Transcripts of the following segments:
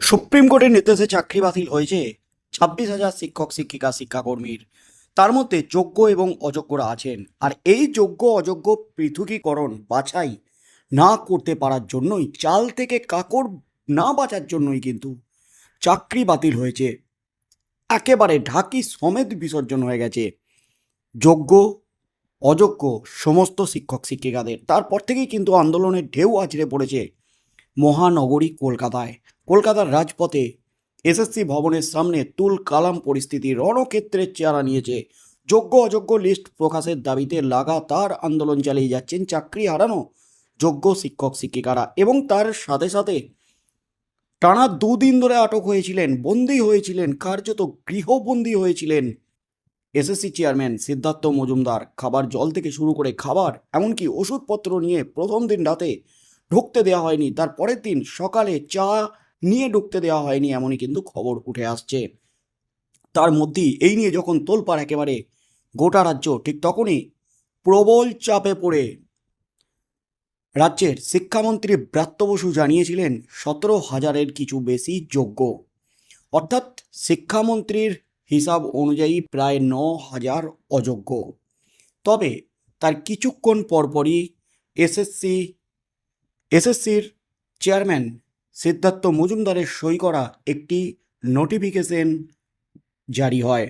Supreme কোর্টের নির্দেশে চাকরি বাতিল হয়েছে ছাব্বিশ হাজার শিক্ষক, শিক্ষিকা, শিক্ষাকর্মীর। তার মধ্যে যোগ্য এবং অযোগ্যরা আছেন। আর এই যোগ্য, অযোগ্য পৃথকীকরণ বাছাই না করতে পারার জন্যই, চাল থেকে কাকর না বাঁচার জন্যই কিন্তু চাকরি বাতিল হয়েছে। একেবারে ঢাকি সমেত বিসর্জন হয়ে গেছে। যোগ্য, অযোগ্য সমস্ত শিক্ষক, শিক্ষিকাদের। তারপর থেকেই কিন্তু আন্দোলনের ঢেউ আছড়ে পড়েছে মহানগরী কলকাতায়। কলকাতার রাজপথে এসএসসি ভবনের সামনে তুল কালাম পরিস্থিতি রণক্ষেত্রের চেহারা নিয়েছে। যোগ্য অযোগ্য লিস্ট প্রকাশের দাবিতে লাগাতার আন্দোলন চালিয়ে যাচ্ছেন চাকরি হারানো যোগ্য শিক্ষক, শিক্ষিকারা এবং তার সাথে সাথে টানা দুদিন ধরে আটক হয়েছিলেন, বন্দী হয়েছিলেন, কার্যত গৃহবন্দী হয়েছিলেন এসএসসি চেয়ারম্যান সিদ্ধার্থ মজুমদার। খাবার, জল থেকে শুরু করে খাবার, এমনকি ওষুধপত্র নিয়ে প্রথম দিন রাতে ঢুকতে দেওয়া হয়নি। তার পরের দিন সকালে চা নিয়ে ঢুকতে দেওয়া হয়নি, এমনই কিন্তু খবর উঠে আসছে। তার মধ্যেই এই নিয়ে যখন তোলপাড় একেবারে গোটা রাজ্য, ঠিক তখনই প্রবল চাপে পড়ে রাজ্যের শিক্ষামন্ত্রী ব্রাত্য বসু জানিয়েছিলেন, সতেরো হাজারের কিছু বেশি যোগ্য। অর্থাৎ শিক্ষামন্ত্রীর হিসাব অনুযায়ী প্রায় ন হাজার অযোগ্য। তবে তার কিছুক্ষণ পরপরই এসএসসি, এসএসসির চেয়ারম্যান সিদ্ধার্থ মজুমদারের সই করা একটি নোটিফিকেশন জারি হয়।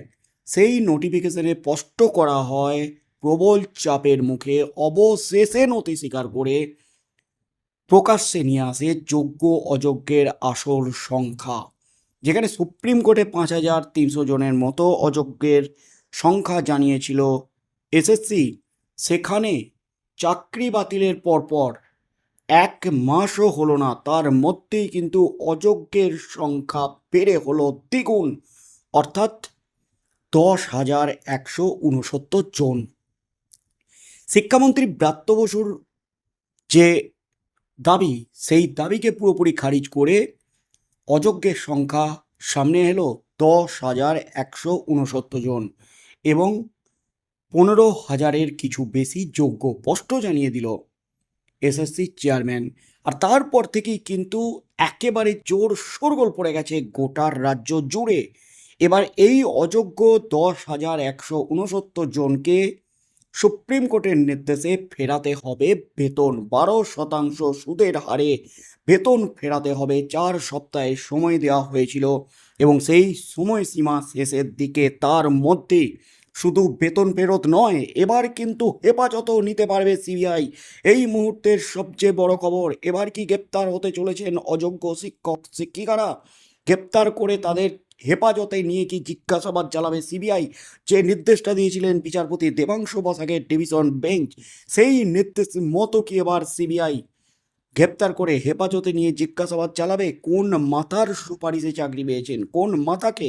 সেই নোটিফিকেশনে স্পষ্ট করা হয়, প্রবল চাপের মুখে অবশেষে নথি স্বীকার করে প্রকাশ্যে নিয়ে আসে যোগ্য অযোগ্যের আসল সংখ্যা। যেখানে সুপ্রিম কোর্টে পাঁচ হাজার তিনশো জনের মতো অযোগ্যের সংখ্যা জানিয়েছিল এসএসসি। সেখানে চাকরি বাতিলের পরপর এক মাসও হলো না, তার মধ্যেই কিন্তু অযোগ্যের সংখ্যা বেড়ে হলো দ্বিগুণ। অর্থাৎ দশ হাজার একশো উনসত্তর জন। শিক্ষামন্ত্রী ব্রাত্য বসুর যে দাবি, সেই দাবিকে পুরোপুরি খারিজ করে অযোগ্যের সংখ্যা সামনে এলো দশ হাজার একশো উনসত্তর জন এবং পনেরো হাজারের কিছু বেশি যোগ্য স্পষ্ট জানিয়ে দিল। SSC chairman. আর তারপর থেকেই কিন্তু একেবারে জোর শোরগোল পড়ে গেছে গোটার রাজ্য জুড়ে। এবার এই অযোগ্য দশ হাজার একশো উনসত্তর জনকে সুপ্রিম কোর্টের নির্দেশে ফেরাতে হবে বেতন। বারো শতাংশ সুদের হারে বেতন ফেরাতে হবে। চার সপ্তাহে সময় দেওয়া হয়েছিল এবং সেই সময়সীমা শেষের দিকে তার মধ্যে শুধু বেতন ফেরত নয়, এবার কিন্তু হেফাজতও নিতে পারবে সিবিআই। এই মুহূর্তের সবচেয়ে বড় খবর, এবার কি গ্রেপ্তার হতে চলেছেন অযোগ্য শিক্ষক, শিক্ষিকারা? গ্রেপ্তার করে তাদের হেফাজতে নিয়ে কি জিজ্ঞাসাবাদ চালাবে সিবিআই? যে নির্দেশটা দিয়েছিলেন বিচারপতি দেবাংশু বসাকের ডিভিশন বেঞ্চ, সেই নির্দেশ মতো কি এবার সিবিআই গ্রেপ্তার করে হেফাজতে নিয়ে জিজ্ঞাসাবাদ চালাবে। কোন মাথার সুপারিশে চাকরি পেয়েছেন? কোন মাথাকে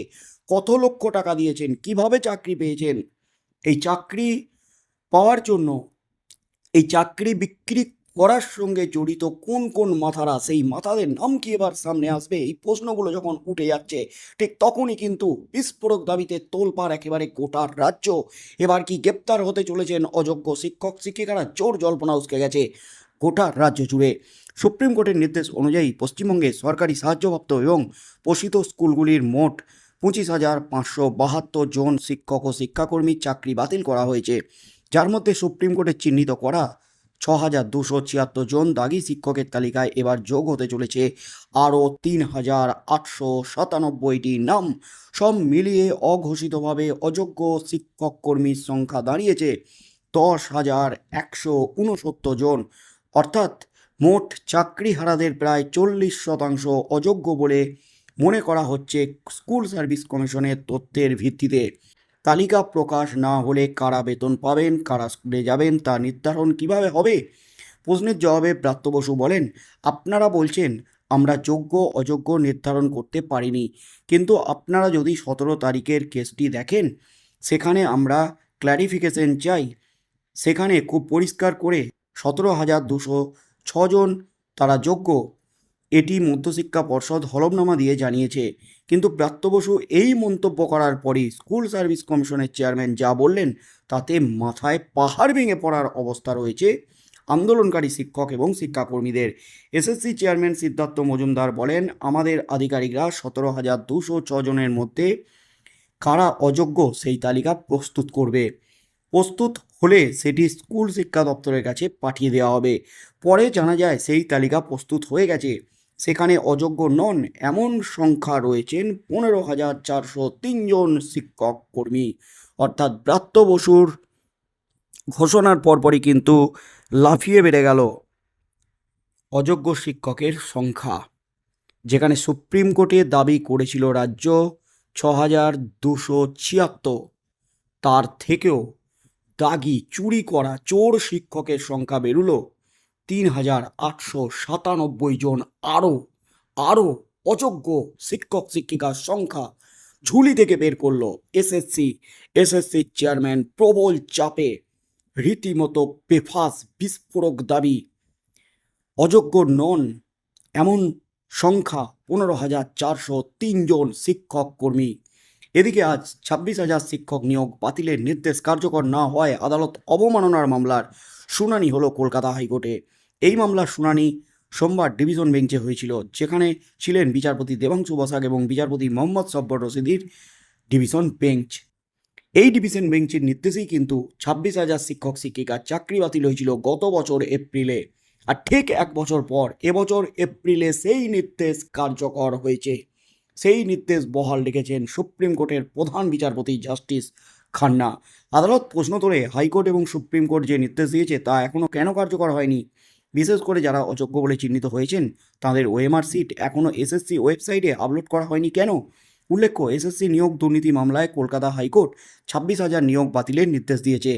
কত লক্ষ টাকা দিয়েছেন? কীভাবে চাকরি পেয়েছেন? এই চাকরি পাওয়ার জন্য, এই চাকরি বিক্রি করার সঙ্গে জড়িত কোন কোন মাথারা, সেই মাথাদের নাম কি এবার সামনে আসবে? এই প্রশ্নগুলো যখন উঠে যাচ্ছে, ঠিক তখনই কিন্তু বিস্ফোরক দাবিতে তোলপাড় একেবারে গোটার রাজ্য। এবার কি গ্রেপ্তার হতে চলেছেন অযোগ্য শিক্ষক শিক্ষিকারা জোর জল্পনা উসকে গেছে। গোটা রাজ্য জুড়ে। সুপ্রিম কোর্টের নির্দেশ অনুযায়ী পশ্চিমবঙ্গে সরকারি সাহায্যপ্রাপ্ত এবং পোষিত স্কুলগুলির মোট পঁচিশ হাজার পাঁচশো বাহাত্তর জন শিক্ষক ও শিক্ষাকর্মীর চাকরি বাতিল করা হয়েছে। যার মধ্যে সুপ্রিম কোর্টে চিহ্নিত করা ছ হাজার দুশো ছিয়াত্তর জন দাগি শিক্ষকের তালিকায় এবার যোগ হতে চলেছে। আরও তিন হাজার আটশো সাতানব্বইটি নাম সব মিলিয়ে অঘোষিতভাবে অযোগ্য শিক্ষক কর্মীর সংখ্যা দাঁড়িয়েছে দশ হাজার একশো উনসত্তর জন। অর্থাৎ মোট চাকরিহারাদের প্রায় চল্লিশ শতাংশ অযোগ্য বলে মনে করা হচ্ছে স্কুল সার্ভিস কমিশনের তথ্যের ভিত্তিতে। তালিকা প্রকাশ না হলে কারা বেতন পাবেন, কারা স্কুলে যাবেন তা নির্ধারণ কীভাবে হবে? প্রশ্নের জবাবে প্রাপ্ত বসু বলেন, আপনারা বলছেন, আমরা যোগ্য, অযোগ্য নির্ধারণ করতে পারিনি। কিন্তু আপনারা যদি সতেরো তারিখের কেসটি দেখেন, সেখানে আমরা ক্ল্যারিফিকেশন চাই। সেখানে খুব পরিষ্কার করে সতেরো হাজার দুশো ছজন তারা যোগ্য। এটি মধ্যশিক্ষা পর্ষদ হলফনামা দিয়ে জানিয়েছে। কিন্তু ব্রাত্য বসু এই মন্তব্য করার পরই স্কুল সার্ভিস কমিশনের চেয়ারম্যান যা বললেন, তাতে মাথায় পাহাড় ভেঙে পড়ার অবস্থা রয়েছে। আন্দোলনকারী শিক্ষক এবং শিক্ষাকর্মীদের। এসএসসি চেয়ারম্যান সিদ্ধার্থ মজুমদার বলেন, আমাদের আধিকারিকরা সতেরো হাজার দুশো জনের মধ্যে কারা অযোগ্য সেই তালিকা প্রস্তুত করবে। প্রস্তুত হলে সেটি স্কুল শিক্ষা দপ্তরের কাছে পাঠিয়ে দেওয়া হবে। পরে জানা যায় সেই তালিকা প্রস্তুত হয়ে গেছে। সেখানে অযোগ্য নন, এমন সংখ্যা রয়েছেন পনেরো হাজার চারশো তিনজন শিক্ষক কর্মী। অর্থাৎ ব্রাত্য বসুর ঘোষণার পরপরই কিন্তু লাফিয়ে বেড়ে গেল অযোগ্য শিক্ষকের সংখ্যা। যেখানে সুপ্রিম কোর্টে দাবি করেছিল রাজ্য ছ হাজার দুশো ছিয়াত্তর। তার থেকেও দাগি চুরি করা চোর শিক্ষকের সংখ্যা বেরুলো। তিন হাজার আটশো সাতানব্বই জন আরও আরও অযোগ্য শিক্ষক শিক্ষিকার সংখ্যা ঝুলি থেকে বের করল এসএসসি। এসএসসির চেয়ারম্যান প্রবল চাপে, রীতিমতো বেফাস, বিস্ফোরক দাবি। অযোগ্য নন, এমন সংখ্যা পনেরো হাজার চারশো তিনজন শিক্ষক কর্মী। এদিকে আজ ছাব্বিশ হাজার শিক্ষক নিয়োগ বাতিলের নির্দেশ কার্যকর না হওয়ায় আদালত অবমাননার মামলার শুনানি হলো কলকাতা হাইকোর্টে। এই মামলার শুনানি সোমবার ডিভিশন বেঞ্চে হয়েছিল, যেখানে ছিলেন বিচারপতি দেবাংশু বসাক এবং বিচারপতি মোহাম্মদ সব্বর রশিদির ডিভিশন বেঞ্চ। এই ডিভিশন বেঞ্চের নির্দেশেই কিন্তু ছাব্বিশ হাজার শিক্ষক শিক্ষিকার চাকরি বাতিল হয়েছিল গত বছর এপ্রিলে। আর ঠিক এক বছর পর এবছর এপ্রিলে সেই নির্দেশ কার্যকর হয়েছে। সেই নির্দেশ বহাল রেখেছেন সুপ্রিম কোর্টের প্রধান বিচারপতি জাস্টিস খান্না। আদালত প্রশ্ন তোলে, হাইকোর্ট এবং সুপ্রিম কোর্ট যে নির্দেশ দিয়েছে তা এখনও কেন কার্যকর হয়নি? বিশেষ করে যারা অযোগ্য বলে চিহ্নিত হয়েছেন, তাদের ওএমআর সিট এখনও এসএসসি ওয়েবসাইটে আপলোড করা হয়নি কেন? উল্লেখ্য, এসএসসি নিয়োগ দুর্নীতি মামলায় কলকাতা হাইকোর্ট ছাব্বিশ হাজার নিয়োগ বাতিলের নির্দেশ দিয়েছে।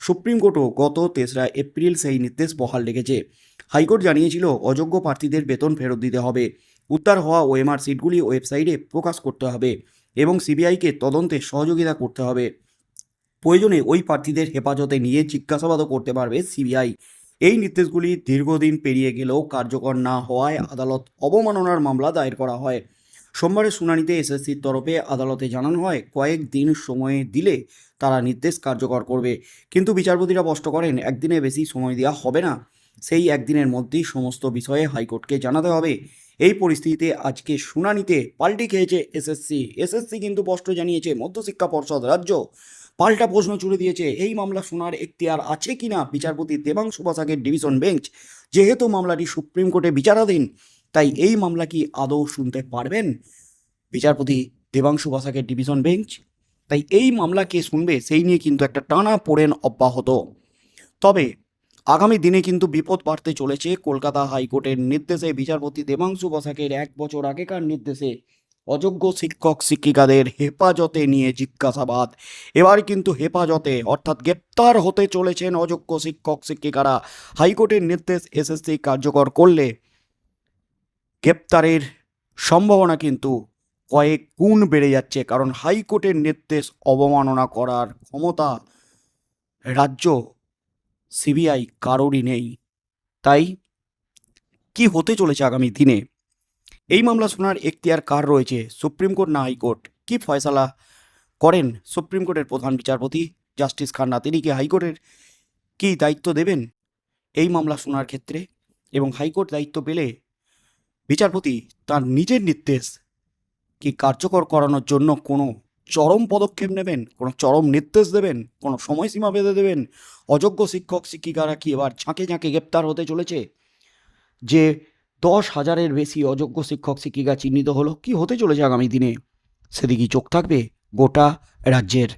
সুপ্রিম কোর্টও গত তেসরা এপ্রিল সেই নির্দেশ বহাল রেখেছে। হাইকোর্ট জানিয়েছিল, অযোগ্য প্রার্থীদের বেতন ফেরত দিতে হবে। উদ্ধার হওয়া ওএমআর সিটগুলি ওয়েবসাইটে প্রকাশ করতে হবে এবং সিবিআইকে তদন্তে সহযোগিতা করতে হবে। প্রয়োজনে ওই প্রার্থীদের হেফাজতে নিয়ে জিজ্ঞাসাবাদও করতে পারবে সিবিআই। এই নির্দেশগুলি দীর্ঘদিন পেরিয়ে গেলেও কার্যকর না হওয়ায় আদালত অবমাননার মামলা দায়ের করা হয়। সোমবারের শুনানিতে এসএসসির তরফে আদালতে জানানো হয়, কয়েক দিন সময় দিলে তারা নির্দেশ কার্যকর করবে। কিন্তু বিচারপতিরা স্পষ্ট করেন একদিনে বেশি সময় দেওয়া হবে না। সেই একদিনের মধ্যেই সমস্ত বিষয়ে হাইকোর্টকে জানাতে হবে। এই পরিস্থিতিতে আজকে শুনানিতে পাল্টি খেয়েছে এসএসসি এসএসসি কিন্তু স্পষ্ট জানিয়েছে, মধ্যশিক্ষা পর্ষদ রাজ্য পাল্টা প্রশ্ন ছুড়ে দিয়েছে, এই মামলা শোনার এখতিয়ার আছে কিনা? বিচারপতি দেবাংশু বসাকের ডিভিশন বেঞ্চ, যেহেতু মামলাটি সুপ্রিম কোর্টে বিচারাধীন, তাই এই মামলা কি আদৌ শুনতে পারবেন? বিচারপতি দেবাংশু বসাকের ডিভিশন বেঞ্চ, তাই এই মামলা কে শুনবে সেই নিয়ে কিন্তু একটা টানা পড়েন অব্যাহত। তবে আগামী দিনে কিন্তু বিপদ বাড়তে চলেছে। কলকাতা হাইকোর্টের নির্দেশে বিচারপতি দেবাংশু বসাকের এক বছর আগেকার নির্দেশে অযোগ্য শিক্ষক শিক্ষিকাদের হেফাজতে নিয়ে জিজ্ঞাসাবাদ। এবার কিন্তু হেফাজতে অর্থাৎ গ্রেপ্তার হতে চলেছেন অযোগ্য শিক্ষক শিক্ষিকারা। হাইকোর্টের নির্দেশ এসএসসি কার্যকর করলে গ্রেপ্তারের সম্ভাবনা কিন্তু কয়েক গুণ বেড়ে যাচ্ছে, কারণ হাইকোর্টের নির্দেশ অবমাননা করার ক্ষমতা রাজ্য সিবিআই কারোরই নেই। তাই কি হতে চলেছে আগামী দিনে? এই মামলা শোনার এখতিয়ার কার রয়েছে? সুপ্রিম কোর্ট না হাইকোর্ট? কি ফয়সালা করেন সুপ্রিম কোর্টের প্রধান বিচারপতি? জাস্টিস খান্না, তিনি কি হাইকোর্টের কি দায়িত্ব দেবেন এই মামলা শোনার ক্ষেত্রে? এবং হাইকোর্ট দায়িত্ব পেলে বিচারপতি তার নিজের নির্দেশ কি কার্যকর করানোর জন্য কোনো চরম পদক্ষেপ নেবেন, কোনো চরম নির্দেশ দেবেন, কোনো সময়সীমা বেঁধে দেবেন। অযোগ্য শিক্ষক, শিক্ষিকারা কি এবার ঝাঁকে ঝাঁকে গ্রেপ্তার হতে চলেছে? যে দশ হাজারের বেশি অযোগ্য শিক্ষক, শিক্ষিকা চিহ্নিত হলো, কি হতে চলেছে আগামী দিনে? সেদিকেই চোখ থাকবে গোটা রাজ্যের।